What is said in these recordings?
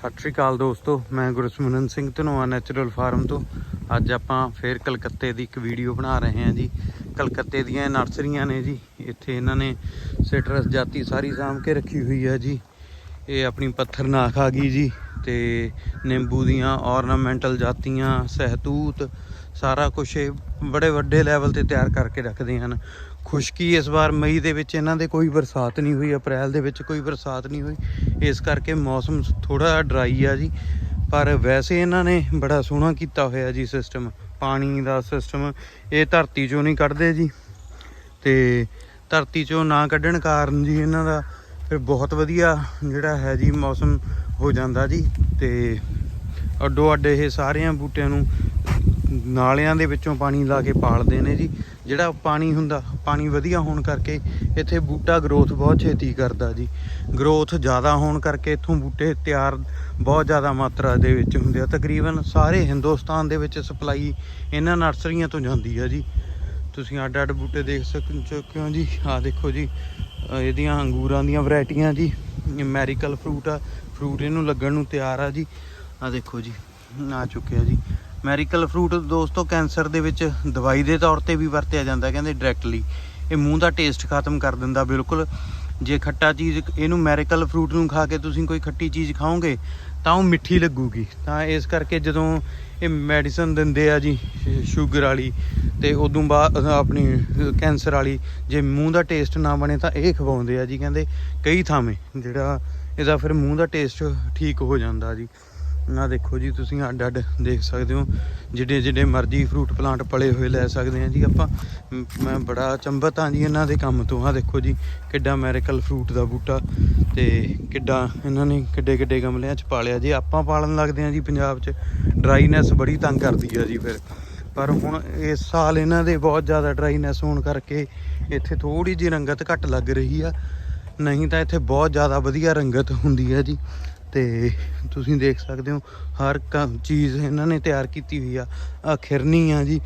ਸਤਿ ਸ਼੍ਰੀ ਅਕਾਲ ਦੋਸਤੋ, ਮੈਂ ਗੁਰਸਿਮਰਨ ਸਿੰਘ ਧਨੋਆ ਨੈਚੁਰਲ ਫਾਰਮ ਤੋਂ। ਅੱਜ ਆਪਾਂ ਫੇਰ ਕਲਕੱਤੇ ਦੀ ਇੱਕ ਵੀਡੀਓ ਬਣਾ ਰਹੇ ਹਾਂ ਜੀ। ਕਲਕੱਤੇ ਦੀਆਂ ਨਰਸਰੀਆਂ ਨੇ ਜੀ। ਇੱਥੇ ਇਹਨਾਂ ਨੇ ਸਿਟਰਸ ਜਾਤੀ ਸਾਰੀ ਸਾਂਭ ਕੇ ਰੱਖੀ ਹੋਈ ਹੈ ਜੀ। ਇਹ ਆਪਣੀ ਪੱਥਰ ਪੱਥਰਨਾਖ ਆ ਗਈ ਜੀ ਤੇ ਨਿੰਬੂ ਦੀਆਂ ਔਰਨਾਮੈਂਟਲ ਜਾਤੀਆਂ, ਸਹਿਤੂਤ ਸਾਰਾ ਕੁਝ ਇਹ ਬੜੇ ਵੱਡੇ ਲੈਵਲ ਤੇ ਤਿਆਰ ਕਰਕੇ ਰੱਖਦੇ ਹਨ। ਖੁਸ਼ਕੀ ਇਸ ਵਾਰ ਮਈ ਦੇ ਵਿੱਚ ਇਹਨਾਂ ਦੇ ਕੋਈ ਬਰਸਾਤ ਨਹੀਂ ਹੋਈ, ਅਪ੍ਰੈਲ ਦੇ ਵਿੱਚ ਕੋਈ ਬਰਸਾਤ ਨਹੀਂ ਹੋਈ। ਇਸ ਕਰਕੇ ਮੌਸਮ ਥੋੜਾ ਡਰਾਈ ਆ ਜੀ। ਪਰ ਵੈਸੇ ਇਹਨਾਂ ਨੇ ਬੜਾ ਸੋਹਣਾ ਕੀਤਾ ਹੋਇਆ ਜੀ ਸਿਸਟਮ ਪਾਣੀ ਦਾ ਸਿਸਟਮ ਇਹ ਧਰਤੀ ਚੋਂ ਨਹੀਂ ਕੱਢਦੇ ਜੀ। ਤੇ ਧਰਤੀ ਚੋਂ ਨਾ ਕੱਢਣ ਕਾਰਨ ਜੀ ਇਹਨਾਂ ਦਾ ਫਿਰ ਬਹੁਤ ਵਧੀਆ ਜਿਹੜਾ ਹੈ ਜੀ ਮੌਸਮ ਹੋ ਜਾਂਦਾ ਜੀ। ਤੇ ਅੱਡੋ ਅੱਡ ਇਹ ਸਾਰਿਆਂ ਬੂਟਿਆਂ ਨੂੰ ਨਾਲਿਆਂ ਦੇ ਵਿੱਚੋਂ ਪਾਣੀ ਲਾ ਕੇ ਪਾਲਦੇ ਨੇ ਜੀ। ਜਿਹੜਾ ਪਾਣੀ ਹੁੰਦਾ, ਪਾਣੀ ਵਧੀਆ ਹੋਣ ਕਰਕੇ ਇੱਥੇ ਬੂਟਾ ਗਰੋਥ ਬਹੁਤ ਛੇਤੀ ਕਰਦਾ ਜੀ। ਗਰੋਥ ਜ਼ਿਆਦਾ ਹੋਣ ਕਰਕੇ ਇੱਥੋਂ ਬੂਟੇ ਤਿਆਰ ਬਹੁਤ ਜ਼ਿਆਦਾ ਮਾਤਰਾ ਦੇ ਵਿੱਚ ਹੁੰਦੇ ਆ। ਤਕਰੀਬਨ ਸਾਰੇ ਹਿੰਦੁਸਤਾਨ ਦੇ ਵਿੱਚ ਸਪਲਾਈ ਇਹਨਾਂ ਨਰਸਰੀਆਂ ਤੋਂ ਜਾਂਦੀ ਆ ਜੀ। ਤੁਸੀਂ ਅੱਡ ਅੱਡ ਬੂਟੇ ਦੇਖ ਸਕ ਚੁੱਕੇ ਹੋ ਜੀ। ਆਹ ਦੇਖੋ ਜੀ ਇਹਦੀਆਂ ਅੰਗੂਰਾਂ ਦੀਆਂ ਵੈਰਾਈਟੀਆਂ ਜੀ। ਮੈਰੀਕਲ ਫਰੂਟ ਆ ਫਰੂਟ ਇਹਨੂੰ ਲੱਗਣ ਨੂੰ ਤਿਆਰ ਆ ਜੀ। ਆਹ ਦੇਖੋ ਜੀ, ਆ ਚੁੱਕਿਆ ਜੀ। ਮੈਰੀਕਲ ਫਰੂਟ ਦੋਸਤੋ, ਕੈਂਸਰ ਦੇ ਵਿੱਚ ਦਵਾਈ ਦੇ ਤੌਰ ਤੇ ਵੀ ਵਰਤਿਆ ਜਾਂਦਾ, ਕਹਿੰਦੇ ਡਾਇਰੈਕਟਲੀ ਇਹ ਮੂੰਹ ਦਾ ਟੇਸਟ ਖਤਮ ਕਰ ਦਿੰਦਾ, ਬਿਲਕੁਲ। ਜੇ ਖੱਟਾ ਚੀਜ਼, ਇਹਨੂੰ ਮੈਰੀਕਲ ਫਰੂਟ ਨੂੰ ਖਾ ਕੇ ਤੁਸੀਂ ਕੋਈ ਖੱਟੀ ਚੀਜ਼ ਖਾਓਗੇ, ਤਾਂ ਉਹ ਮਿੱਠੀ ਲੱਗੂਗੀ। ਤਾਂ ਇਸ ਕਰਕੇ ਜਦੋਂ ਇਹ ਮੈਡੀਸਨ ਦਿੰਦੇ ਆ ਜੀ ਸ਼ੂਗਰ ਵਾਲੀ, ਤੇ ਉਦੋਂ ਬਾਅਦ ਆਪਣੀ ਕੈਂਸਰ ਵਾਲੀ, ਜੇ ਮੂੰਹ ਦਾ ਟੇਸਟ ਨਾ ਬਣੇ ਤਾਂ ਇਹ ਖਵਾਉਂਦੇ ਆ ਜੀ, ਕਹਿੰਦੇ ਕਈ ਥਾਵੇਂ, ਜਿਹੜਾ ਇਹਦਾ ਫਿਰ ਮੂੰਹ ਦਾ ਟੇਸਟ ਠੀਕ ਹੋ ਜਾਂਦਾ ਜੀ। ਨਾ ਦੇਖੋ ਜੀ, ਤੁਸੀਂ ਅੱਡ ਅੱਡ ਦੇਖ ਸਕਦੇ ਹੋ। ਜਿਹੜੇ ਜਿਹੜੇ ਮਰਜ਼ੀ ਫਰੂਟ ਪਲਾਂਟ ਪਲੇ ਹੋਏ ਲੈ ਸਕਦੇ ਆ ਜੀ ਆਪਾਂ। ਮੈਂ ਬੜਾ ਅਚੰਭਤ ਹਾਂ ਜੀ ਇਹਨਾਂ ਦੇ ਕੰਮ ਤੋਂ। ਆ ਦੇਖੋ ਜੀ, ਕਿੱਡਾ ਮੈਰੀਕਲ ਫਰੂਟ ਦਾ ਬੂਟਾ ਤੇ ਕਿੱਡਾ ਇਹਨਾਂ ਨੇ ਕਿੱਡੇ ਕਿੱਡੇ ਗਮਲਿਆਂ 'ਚ ਪਾਲਿਆ ਜੇ। ਆਪਾਂ ਪਾਲਣ ਲੱਗਦੇ ਆ ਜੀ ਪੰਜਾਬ 'ਚ। ਡਰਾਈਨੈਸ ਬੜੀ ਤੰਗ ਕਰਦੀ ਆ ਜੀ ਫਿਰ। ਪਰ ਹੁਣ ਇਸ ਸਾਲ ਇਹਨਾਂ ਦੇ ਬਹੁਤ ਜ਼ਿਆਦਾ ਡਰਾਈਨੈਸ ਹੋਣ ਕਰਕੇ ਇੱਥੇ ਥੋੜੀ ਜਿਹੀ ਰੰਗਤ ਘੱਟ ਲੱਗ ਰਹੀ ਆ। ਨਹੀਂ ਤਾਂ ਇੱਥੇ ਬਹੁਤ ਜ਼ਿਆਦਾ ਵਧੀਆ ਰੰਗਤ ਹੁੰਦੀ ਹੈ ਜੀ। ਤੇ ਤੁਸੀਂ ਦੇਖ ਸਕਦੇ ਹੋ, ਹਰ ਕ- ਚੀਜ਼ ਇਹਨਾਂ ਨੇ ਤਿਆਰ ਕੀਤੀ ਹੋਈ ਆ। ਆ ਖਿਰਨੀ ਆ ਜੀ,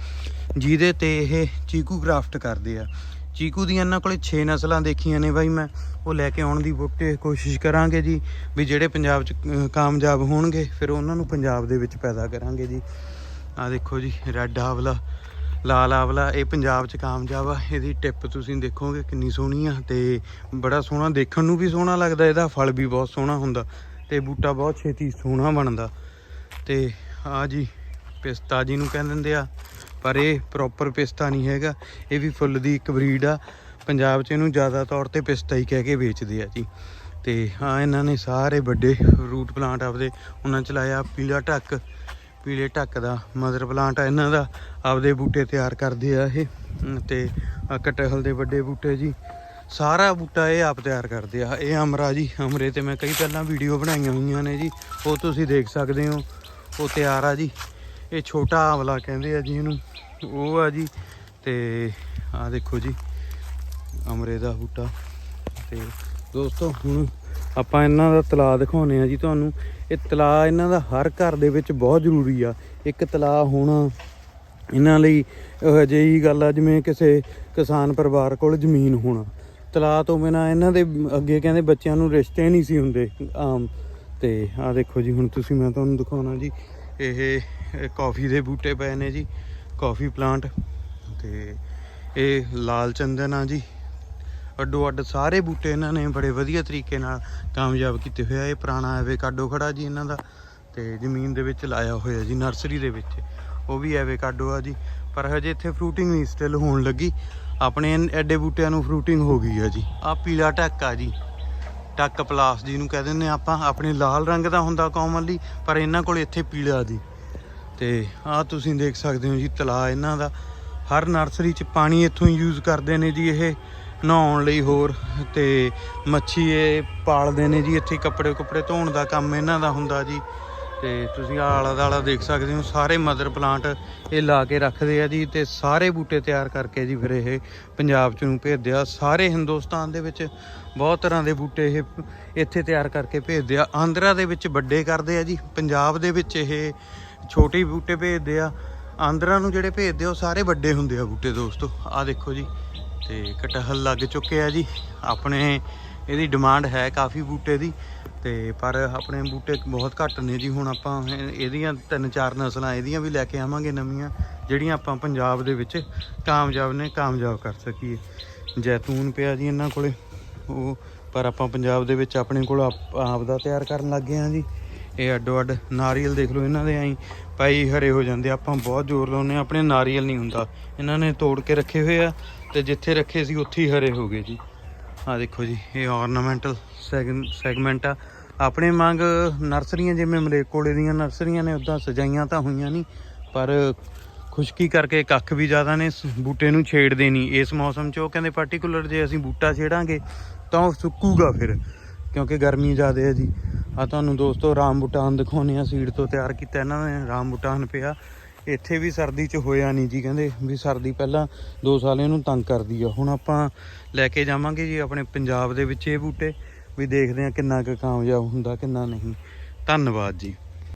ਜਿਹਦੇ ਤੇ ਇਹ ਚੀਕੂ ਕਰਾਫਟ ਕਰਦੇ ਆ। ਚੀਕੂ ਦੀਆਂ ਇਹਨਾਂ ਕੋਲੇ 6 ਨਸਲਾਂ ਦੇਖੀਆਂ ਨੇ ਬਾਈ ਮੈਂ, ਉਹ ਲੈ ਕੇ ਆਉਣ ਦੀ ਬੁੱਟੇ ਕੋਸ਼ਿਸ਼ ਕਰਾਂਗੇ ਜੀ, ਵੀ ਜਿਹੜੇ ਪੰਜਾਬ 'ਚ ਕਾਮਯਾਬ ਹੋਣਗੇ, ਫਿਰ ਉਹਨਾਂ ਨੂੰ ਪੰਜਾਬ ਦੇ ਵਿੱਚ ਪੈਦਾ ਕਰਾਂਗੇ ਜੀ। ਆ ਦੇਖੋ ਜੀ ਰੈੱਡ ਆਵਲਾ, ਲਾਲ ਆਵਲਾ, ਇਹ ਪੰਜਾਬ 'ਚ ਕਾਮਯਾਬ ਆ। ਇਹਦੀ ਟਿਪ ਤੁਸੀਂ ਦੇਖੋਗੇ ਕਿੰਨੀ ਸੋਹਣੀ ਆ, ਤੇ ਬੜਾ ਸੋਹਣਾ, ਦੇਖਣ ਨੂੰ ਵੀ ਸੋਹਣਾ ਲੱਗਦਾ, ਇਹਦਾ ਫਲ ਵੀ ਬਹੁਤ ਸੋਹਣਾ ਹੁੰਦਾ। ਤੇ ਬੂਟਾ ਬਹੁਤ ਛੇਤੀ ਸੋਹਣਾ ਬਣਦਾ। ਤੇ ਆ ਜੀ, ਪਿਸਤਾ ਜੀ ਨੂੰ ਕਹਿ ਦਿੰਦੇ ਆ, ਪਰ ਇਹ ਪ੍ਰੋਪਰ ਪਿਸਤਾ ਨਹੀਂ ਹੈਗਾ। ਇਹ ਵੀ ਫੁੱਲ ਦੀ ਇੱਕ ਬਰੀਡ ਆ। ਪੰਜਾਬ 'ਚ ਇਹਨੂੰ ਜ਼ਿਆਦਾ ਤੌਰ ਤੇ ਪਿਸਤਾ ਹੀ ਕਹਿ ਕੇ ਵੇਚਦੇ ਆ ਜੀ। ਤੇ ਹਾਂ ਇਹਨਾਂ ਨੇ ਸਾਰੇ ਵੱਡੇ ਰੂਟ ਪਲਾਂਟ ਆਪਦੇ, ਉਹਨਾਂ ਚ ਲਾਇਆ ਪੀਲਾ ਢੱਕ। ਪੀਲੇ ਢੱਕ ਦਾ ਮਦਰ ਪਲਾਂਟ ਆ ਇਹਨਾਂ ਦਾ। ਆਪਦੇ ਬੂਟੇ ਤਿਆਰ ਕਰਦੇ ਆ ਇਹ। ਅਮ ਤੇ ਆਹ ਕਟਹਲ ਦੇ ਵੱਡੇ ਬੂਟੇ ਜੀ। ਸਾਰਾ ਬੂਟਾ ਇਹ ਆਪ ਤਿਆਰ ਕਰਦੇ ਆ। ਇਹ ਅਮਰਾ ਜੀ, ਅਮਰੇ ਤੇ ਮੈਂ ਕਈ ਪਹਿਲਾਂ ਵੀਡੀਓ ਬਣਾਈਆਂ ਹੋਈਆਂ ਨੇ ਜੀ। ਉਹ ਤੁਸੀਂ ਦੇਖ ਸਕਦੇ ਹੋ। ਉਹ ਤਿਆਰ ਆ ਜੀ। ਇਹ ਛੋਟਾ ਆਵਲਾ ਕਹਿੰਦੇ ਆ ਜੀ ਇਹਨੂੰ। ਉਹ ਆ ਜੀ। ਤੇ ਆ ਦੇਖੋ ਜੀ, ਅਮਰੇ ਦਾ ਬੂਟਾ। ਤੇ ਦੋਸਤੋ, ਹੁਣ ਆਪਾਂ ਇਹਨਾਂ ਦਾ ਤਲਾਅ ਦਿਖਾਉਨੇ ਆ ਜੀ ਤੁਹਾਨੂੰ। ਇਹ ਤਲਾਅ ਇਹਨਾਂ ਦਾ ਹਰ ਘਰ ਦੇ ਵਿੱਚ ਬਹੁਤ ਜ਼ਰੂਰੀ ਆ। ਇੱਕ ਤਲਾਅ ਹੋਣਾ ਇਹਨਾਂ ਲਈ ਇਹੋ ਜਿਹੀ ਗੱਲ ਆ ਜਿਵੇਂ ਕਿਸੇ ਕਿਸਾਨ ਪਰਿਵਾਰ ਕੋਲ ਜ਼ਮੀਨ ਹੋਣਾ। ਤਲਾਅ ਤੋਂ ਬਿਨਾ ਇਹਨਾਂ ਦੇ ਅੱਗੇ ਕਹਿੰਦੇ ਬੱਚਿਆਂ ਨੂੰ ਰਿਸ਼ਤੇ ਨਹੀਂ ਸੀ ਹੁੰਦੇ। ਆਮ ਤੇ ਆਹ ਦੇਖੋ ਜੀ, ਹੁਣ ਤੁਸੀਂ ਮੈਂ ਤੁਹਾਨੂੰ ਦਿਖਾਉਣਾ ਜੀ, ਇਹ ਇਹ ਕਾਫੀ ਦੇ ਬੂਟੇ ਪਏ ਨੇ ਜੀ, ਕਾਫੀ ਪਲਾਂਟ ਤੇ ਇਹ ਲਾਲ ਚੰਦਨ ਆ ਜੀ। ਅੱਡੋ ਅੱਡ ਸਾਰੇ ਬੂਟੇ ਇਹਨਾਂ ਨੇ ਬੜੇ ਵਧੀਆ ਤਰੀਕੇ ਨਾਲ ਕਾਮਯਾਬ ਕੀਤੇ ਹੋਏ ਆ, ਇਹ ਪੁਰਾਣਾ ਐਵੇਕਾਡੋ ਖੜਾ ਜੀ ਇਹਨਾਂ ਦਾ ਤੇ ਜ਼ਮੀਨ ਦੇ ਵਿੱਚ ਲਾਇਆ ਹੋਇਆ ਜੀ, ਨਰਸਰੀ ਦੇ ਵਿੱਚ। ਉਹ ਵੀ ਐਵੇਕਾਡੋ ਆ ਜੀ, ਪਰ ਹਜੇ ਇੱਥੇ ਫਰੂਟਿੰਗ ਨਹੀਂ ਸਟਿਲ ਹੋਣ ਲੱਗੀ। ਆਪਣੇ ਐਡੇ ਬੂਟਿਆਂ ਨੂੰ ਫਰੂਟਿੰਗ ਹੋ ਗਈ ਆ ਜੀ। ਆ ਪੀਲਾ ਢੱਕ ਆ ਜੀ। ਟੱਕ ਪਲਾਸ ਜਿਹਨੂੰ ਕਹਿ ਦਿੰਦੇ ਆ ਆਪਾਂ। ਆਪਣੇ ਲਾਲ ਰੰਗ ਦਾ ਹੁੰਦਾ ਕਾਮਨਲੀ ਪਰ ਇਹਨਾਂ ਕੋਲ ਇੱਥੇ ਪੀਲਾ ਜੀ। ਤੇ ਆ ਤੁਸੀਂ ਦੇਖ ਸਕਦੇ ਹੋ ਜੀ ਤਲਾ ਇਹਨਾਂ ਦਾ। ਹਰ ਨਰਸਰੀ 'ਚ ਪਾਣੀ ਇੱਥੋਂ ਹੀ ਯੂਜ਼ ਕਰਦੇ ਨੇ ਜੀ ਇਹ। ਨਹਾਉਣ ਲਈ ਹੋਰ ਤੇ ਮੱਛੀ ਇਹ ਪਾਲਦੇ ਨੇ ਜੀ। ਇੱਥੇ ਕੱਪੜੇ ਕੁੱਪੜੇ ਧੋਣ ਦਾ ਕੰਮ ਇਹਨਾਂ ਦਾ ਹੁੰਦਾ ਜੀ। ਤੇ ਤੁਸੀਂ ਆਲਾ ਦਾਲਾ ਦੇਖ ਸਕਦੇ ਹੋ, ਸਾਰੇ ਮਦਰ ਪਲਾਂਟ ਇਹ ਲਾ ਕੇ ਰੱਖਦੇ ਆ ਜੀ ਤੇ ਸਾਰੇ ਬੂਟੇ ਤਿਆਰ ਕਰਕੇ ਜੀ ਫਿਰ ਇਹ ਪੰਜਾਬ ਚ ਨੂੰ ਭੇਜਦੇ ਆ। ਸਾਰੇ ਹਿੰਦੁਸਤਾਨ ਦੇ ਵਿੱਚ ਬਹੁਤ ਤਰ੍ਹਾਂ ਦੇ ਬੂਟੇ ਇਹ ਇੱਥੇ ਤਿਆਰ ਕਰਕੇ ਭੇਜਦੇ ਆ। ਆਂਧਰਾ ਦੇ ਵਿੱਚ ਵੱਡੇ ਕਰਦੇ ਆ ਜੀ, ਪੰਜਾਬ ਦੇ ਵਿੱਚ ਇਹ ਛੋਟੇ ਬੂਟੇ ਭੇਜਦੇ ਆ। ਆਂਧਰਾ ਨੂੰ ਜਿਹੜੇ ਭੇਜਦੇ ਆ, ਉਹ ਸਾਰੇ ਵੱਡੇ ਹੁੰਦੇ ਆ ਬੂਟੇ ਦੋਸਤੋ। ਆ ਦੇਖੋ ਜੀ, ਤੇ ਕਟਹਲ ਲੱਗ ਚੁੱਕੇ ਆ ਜੀ। ਆਪਣੇ ਇਹਦੀ ਡਿਮਾਂਡ ਹੈ ਕਾਫੀ ਬੂਟੇ ਦੀ। ਤੇ ਪਰ ਆਪਣੇ ਬੂਟੇ ਬਹੁਤ ਘੱਟ ਨੇ ਜੀ। ਹੁਣ ਆਪਾਂ ਇਹਦੀਆਂ ਤਿੰਨ ਚਾਰ ਨਸਲਾਂ ਇਹਦੀਆਂ ਵੀ ਲੈ ਕੇ ਆਵਾਂਗੇ ਨਵੀਆਂ ਜਿਹੜੀਆਂ ਆਪਾਂ ਪੰਜਾਬ ਦੇ ਵਿੱਚ ਕਾਮਯਾਬ ਨੇ ਕਾਮਯਾਬ ਕਰ ਸਕੀਏ। ਜੈਤੂਨ ਪਿਆ ਜੀ ਇਹਨਾਂ ਕੋਲੇ। ਉਹ ਪਰ ਆਪਾਂ ਪੰਜਾਬ ਦੇ ਵਿੱਚ ਆਪਣੇ ਕੋਲ ਆਪ ਆਪ ਦਾ ਤਿਆਰ ਕਰਨ ਲੱਗ ਗਏ ਹਾਂ ਜੀ। ਇਹ ਅੱਡੋ ਅੱਡ ਨਾਰੀਅਲ ਦੇਖ ਲਓ ਇਹਨਾਂ ਦੇ ਆਈ ਪਾਈ ਹਰੇ ਹੋ ਜਾਂਦੇ ਆਪਾਂ ਬਹੁਤ ਜ਼ੋਰ ਲਾਉਂਦੇ ਹਾਂ, ਆਪਣੇ ਨਾਰੀਅਲ ਨਹੀਂ ਹੁੰਦਾ। ਇਹਨਾਂ ਨੇ ਤੋੜ ਕੇ ਰੱਖੇ ਹੋਏ ਆ ਤੇ ਜਿੱਥੇ ਰੱਖੇ ਸੀ ਉੱਥੇ ਹੀ ਹਰੇ ਹੋ ਗਏ ਜੀ। ਆ ਦੇਖੋ ਜੀ, ਇਹ ਆਰਨਾਮੈਂਟਲ ਸੈਗਮੈਂਟ ਆ। ਆਪਣੇ ਮੰਗ ਨਰਸਰੀਆਂ ਜਿਵੇਂ ਮਲੇਕੋਲੇ ਦੀਆਂ ਨਰਸਰੀਆਂ ਨੇ ਉਦਾਂ ਸਜਾਈਆਂ ਤਾਂ ਹੋਈਆਂ ਨਹੀਂ, ਪਰ ਖੁਸ਼ਕੀ ਕਰਕੇ ਕੱਖ ਵੀ ਜ਼ਿਆਦਾ ਨੇ ਬੂਟੇ ਨੂੰ ਛੇੜਦੇ ਨਹੀਂ। ਇਸ ਮੌਸਮ 'ਚ ਉਹ ਕਹਿੰਦੇ ਪਾਰਟਿਕੂਲਰ ਜੇ ਅਸੀਂ ਬੂਟਾ ਛੇੜਾਂਗੇ, ਤਾਂ ਉਹ ਸੁੱਕੂਗਾ ਫਿਰ, ਕਿਉਂਕਿ ਗਰਮੀ ਜ਼ਿਆਦਾ ਹੈ ਜੀ। ਆ ਤੁਹਾਨੂੰ ਦੋਸਤੋ ਰਾਮ ਬੂਟਾਨ ਦਿਖਾਉਂਦੇ ਆ ਸੀਡ ਤੋਂ ਤਿਆਰ ਕੀਤਾ ਇਹਨਾਂ ਨੇ ਰਾਮ ਬੂਟਾਨ ਪਿਆ। ਇੱਥੇ ਵੀ ਸਰਦੀ 'ਚ ਹੋਇਆ ਨਹੀਂ ਜੀ, ਕਹਿੰਦੇ ਵੀ ਸਰਦੀ ਪਹਿਲਾਂ 2 ਸਾਲ ਇਹਨੂੰ ਤੰਗ ਕਰਦੀ ਆ। ਹੁਣ ਆਪਾਂ ਲੈ ਕੇ ਜਾਵਾਂਗੇ ਜੀ ਆਪਣੇ ਪੰਜਾਬ ਦੇ ਵਿੱਚ ਇਹ ਬੂਟੇ, ਵੀ ਦੇਖਦੇ ਆ ਕਿੰਨਾ ਕੁ ਕਾਮਯਾਬ ਹੁੰਦਾ, ਕਿੰਨਾ ਨਹੀਂ। ਧੰਨਵਾਦ ਜੀ।